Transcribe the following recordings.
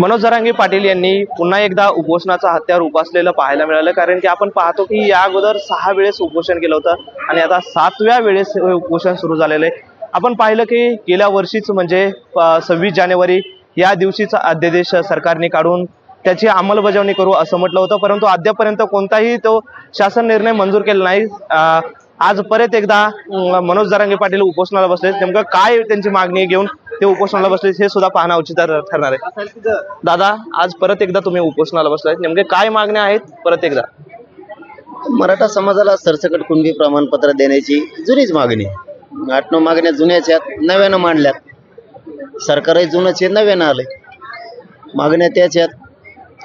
मनोज जरांगे पाटील यांनी पुन्हा एकदा उपोषणाचा हत्यार उपासलेलं पाहायला मिळालं कारण की आपण पाहतो की या अगोदर सहा वेळेस उपोषण केलं होतं आणि आता सातव्या वेळेस उपोषण सुरू झालेलं आहे. आपण पाहिलं की गेल्या वर्षीच म्हणजे सव्वीस जानेवारी या दिवशीचा अध्यादेश सरकारने काढून त्याची अंमलबजावणी करू असं म्हटलं होतं परंतु अद्यापर्यंत कोणताही तो शासन निर्णय मंजूर केला नाही. आज परत एकदा मनोज जरांगे पाटील उपोषणाला बसले नेमकं काय त्यांची मागणी घेऊन ते उपोषणाला बसले हे सुद्धा पाहणं उचित ठरणार आहे. दादा आज परत एकदा तुम्ही उपोषणाला बसलाय. नेमके काय मागण्या आहेत? परत एकदा. मराठा समाजाला सरसकट कुणबी प्रमाणपत्र देण्याची जुनीच मागणी. आहे. आठ नऊ मागण्या जुन्याच आहेत नव्यानं मांडल्यात. सरकारही जुनंच आहे नव्यानं आले मागण्या त्याच आहेत.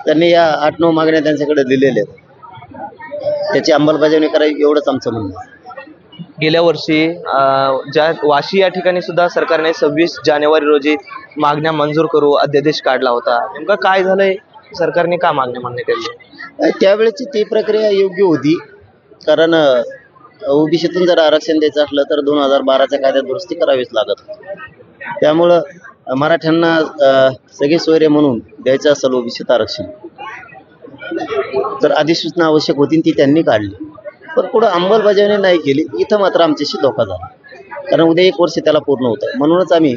त्यांनी या आठ नऊ मागण्या त्यांच्याकडे दिलेल्या आहेत. त्याची अंमलबजावणी करायची एवढंच आमचं म्हणणं आहे. गेल्या वर्षी ज्या वाशी या ठिकाणी सुद्धा सरकारने सव्वीस जानेवारी रोजी मागण्या मंजूर करू अध्यादेश काढला होता. नेमकं काय झालंय? सरकारने का मागण्या मान्य केली त्यावेळेची ती प्रक्रिया योग्य होती. कारण ओबीसीतून जर आरक्षण द्यायचं असलं तर दोन हजार बाराच्या कायद्यात दुरुस्ती करावीच लागत. त्यामुळं मराठ्यांना सगळे सोयरे म्हणून द्यायचं असेल ओबीसीत आरक्षण. तर अधिसूचना आवश्यक होती ती त्यांनी काढली. पण कुठं अंमलबजावणी नाही केली इथं मात्र आमच्याशी धोका झाला. कारण उद्या एक वर्ष त्याला पूर्ण होतं. म्हणूनच आम्ही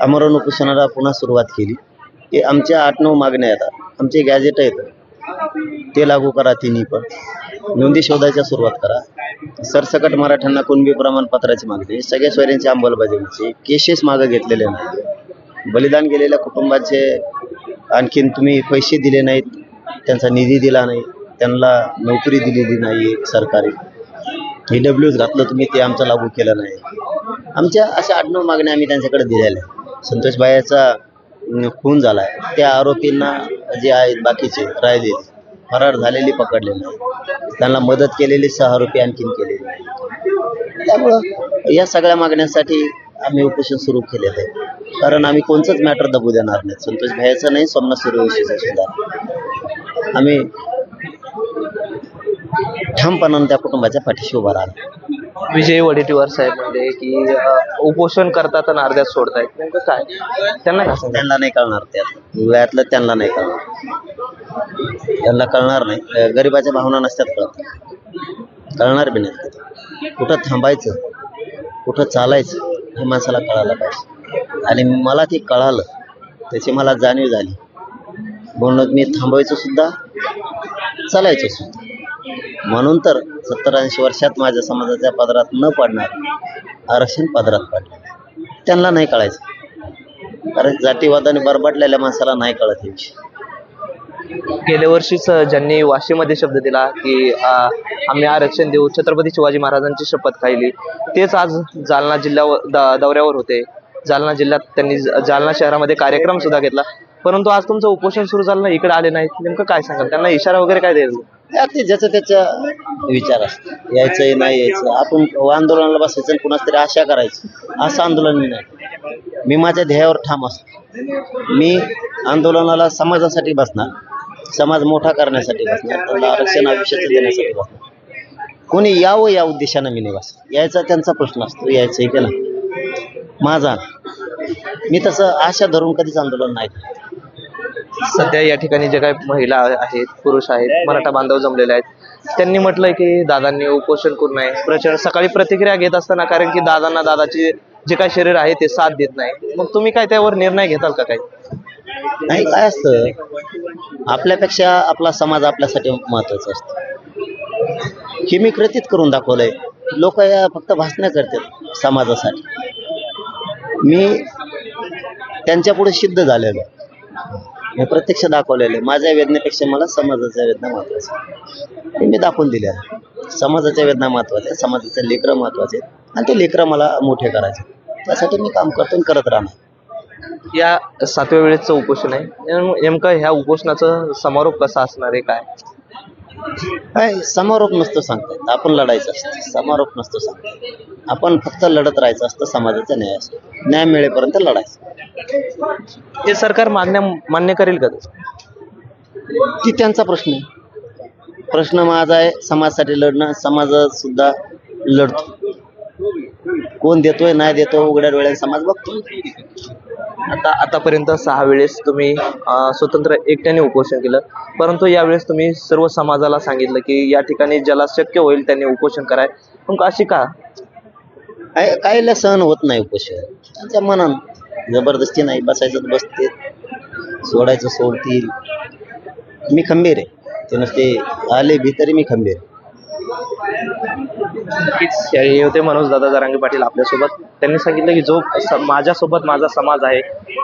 अमरण उपोषणाला पुन्हा सुरुवात केली. की आमच्या आठ नऊ मागण्या येतात आमचे गॅजेट आहेत. ते लागू करा तिन्ही पण. नोंदी शोधायच्या सुरुवात करा. सरसकट मराठ्यांना कुणबी प्रमाणपत्राची मागणी? सगळ्या सोयऱ्यांची अंमलबजावणीची केसेस मागं घेतलेले नाही बलिदान गेलेल्या कुटुंबाचे आणखीन तुम्ही पैसे दिले नाहीत. त्यांचा निधी दिला नाही. त्यांना नोकरी दिलेली नाही सरकारी. ई डब्ल्यूज घातलं तुम्ही ते आमचं लागू केलं नाही. आमच्या अशा आठ नऊ मागण्या आम्ही त्यांच्याकडे दिलेल्या आहेत. संतोष खून झाला आहे त्या आरोपींना जे आहेत बाकीचे राहिलेले फरार झालेली पकडलेले नाही. त्यांना मदत केलेली सहा आरोपी आणखीन केलेले नाही. त्यामुळं या सगळ्या मागण्यांसाठी आम्ही उपोषण सुरू केलेलं आहे. कारण आम्ही कोणचंच मॅटर दबू देणार नाही. संतोष भाईचं नाही सोमनाथ सूर्यवंशीचं सुद्धा. आम्ही ठामपणानं त्या कुटुंबाच्या पाठीशी उभा राहणार. विजय वडेट्टीवार साहेब म्हणले की अं, उपोषण करतात आणि अर्ध्यात सोडतायत. नेमकं काय? त्यांना काय त्यांना नाही कळणार त्यात. वयातलं त्यांना नाही कळणार. त्यांना कळणार नाही. अं, गरिबाच्या भावना नसतात कळत. कळणार बी नाही. कुठं थांबायचं? कुठं चालायचं? हे माणसाला कळायला पाहिजे. आणि मला ते कळालं. त्याची मला जाणीव झाली. म्हणून मी थांबायचं सुद्धा. चालायचे म्हणून तर सत्तर ऐंशी वर्षात माझ्या समाजाच्या पदरात न पडणार आरक्षण पदरात पडलं त्यांना नाही कळायचं. कारण जातीवादाने बरबडलेल्या माणसाला नाही कळत विषय गेल्या वर्षीच ज्यांनी वाशीमध्ये शब्द दिला की आम्ही आरक्षण देऊ छत्रपती शिवाजी महाराजांची शपथ खायली तेच आज जालना जिल्ह्यावर दौऱ्यावर होते. जालना जिल्ह्यात त्यांनी जालना शहरामध्ये कार्यक्रम सुद्धा घेतला. परंतु आज तुमचं उपोषण सुरू झालं ना इकडे आले नाहीत. नेमकं काय सांगाल? त्यांना इशारा वगैरे काय द्यायला अगदी ज्याचा त्याचा विचार असतो यायचंय नाही यायचं. आपण आंदोलनाला बसायचं कुणाच तरी आशा करायची. असं आंदोलन मी नाही. मी माझ्या ध्येयावर ठाम असतो. मी आंदोलनाला समाजासाठी बसणार. समाज मोठा करण्यासाठी बसणार. त्यांना आरक्षण आयुष्याचं देण्यासाठी बसणार. कोणी यावं या उद्देशानं मी नाही बसत यायचा त्यांचा प्रश्न असतो. यायचं की नाही? माझा. मी तसं आशा धरून कधीच आंदोलन नाही सध्या या ठिकाणी जे काही महिला आहेत पुरुष आहेत मराठा बांधव जमलेले आहेत त्यांनी म्हटलंय की दादांनी उपोषण करू नये. प्रचंड सकाळी प्रतिक्रिया घेत असताना कारण की दादांना दादाची जे काही शरीर आहे ते साथ देत नाही. मग तुम्ही काय त्यावर निर्णय घेताल का काही? नाही काय असतं? आपल्यापेक्षा आपला समाज आपल्यासाठी महत्त्वाचा असतो. हे मी कृतीत करून दाखवलंय. लोक या फक्त भाषणं करतात समाजासाठी. मी त्यांच्या पुढे सिद्ध झालेलो मी प्रत्यक्ष दाखवलेलं आहे. माझ्या वेदनेपेक्षा मला समाजाच्या वेदना महत्त्वाच्या मी दाखवून दिले आहे. समाजाच्या वेदना महत्त्वाच्या आहेत समाजाचे लेकरं महत्त्वाचे आहेत आणि ते लेकरं मला मोठे करायचे त्यासाठी मी काम करतो आणि करत राहणार. या सातव्या वेळेचं उपोषण आहे. नेमकं ह्या उपोषणाचं समारोप कसा असणार आहे काय? काय समारोप नसतो सांगतात आपण लढायचं असतं. समारोप नसतो सांगतात आपण फक्त लढत राहायचं असतं. समाजाचा न्याय असतो. न्याय मिळेपर्यंत लढायचं. हे सरकार मागण्या मान्य करेल का ती त्यांचा प्रश्न आहे. प्रश्न माझा आहे समाजासाठी लढणं. समाज सुद्धा लढतो. कोण देतोय नाही देतो उघड्या डोळ्याने समाज बघतो. आता आतापर्यंत सहा वेळेस तुम्ही स्वतंत्र एकट्याने उपोषण केलं. परंतु यावेळेस तुम्ही सर्व समाजाला सांगितलं की या ठिकाणी ज्याला शक्य होईल त्यांनी उपोषण कराय. पण अशी का? काय कायला सहन होत नाही उपोषण. त्यांच्या मनान जबरदस्ती नाही बसायचं बसते सोडायचं सोडतील. मी खंबीर आहे. ते नुसते आले भी तरी मी खंबीर आहे. हे होते मनोज दादा जरांगे पाटील आपल्यासोबत. त्यांनी सांगितलं की जो माझ्यासोबत माझा समाज आहे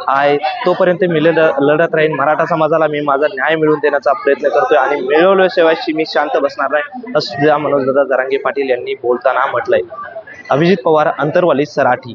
आहे तोपर्यंत मी लढत राहीन. मराठा समाजाला मी माझा न्याय मिळवून देण्याचा प्रयत्न करतोय आणि मिळवल्याशिवायशी मी शांत बसणार नाही असं सुद्धा मनोज दादा जरांगे पाटील यांनी बोलताना म्हटलंय. अभिजित पवार अंतरवाली सराठी.